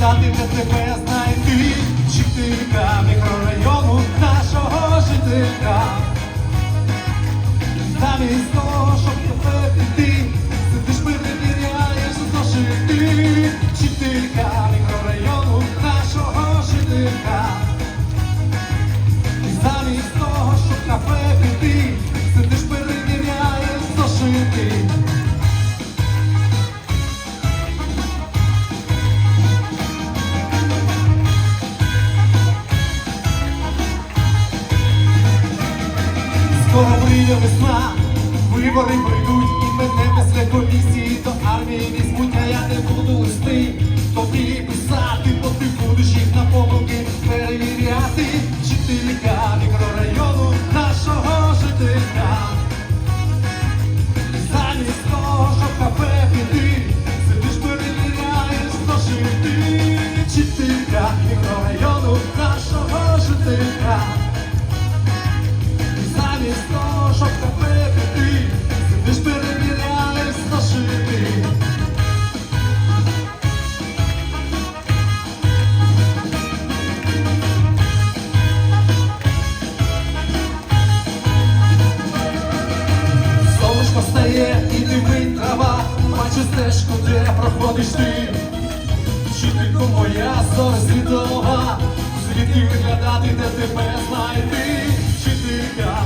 вигадати, де тебе знайти. Вчителька мікрорайону нашого жителька. Замість того, щоб тебе піти, сидиш перевіряєш зошити. Вчителька мікрорайону нашого жителька. Скоро прийде весна, вибори прийдуть і мене стежку, де проходиш ти. Вчителько моя зорь світова, звідки виглядати, де тебе знайти. Вчителька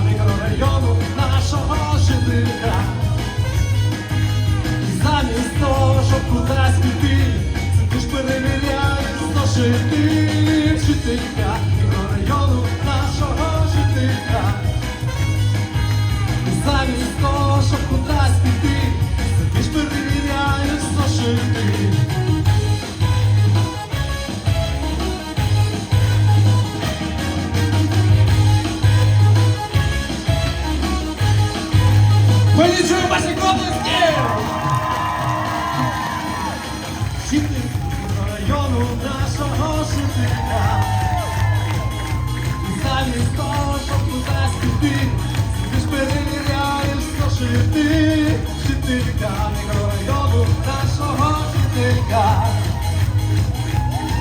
Жителька мікрорайону нашого жителька.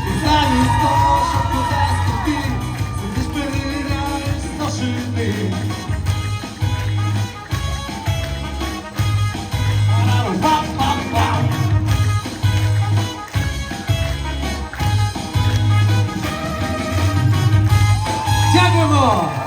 І замість того, щоб кудись піти, сидиш перевіряєш зошити. Дякуємо!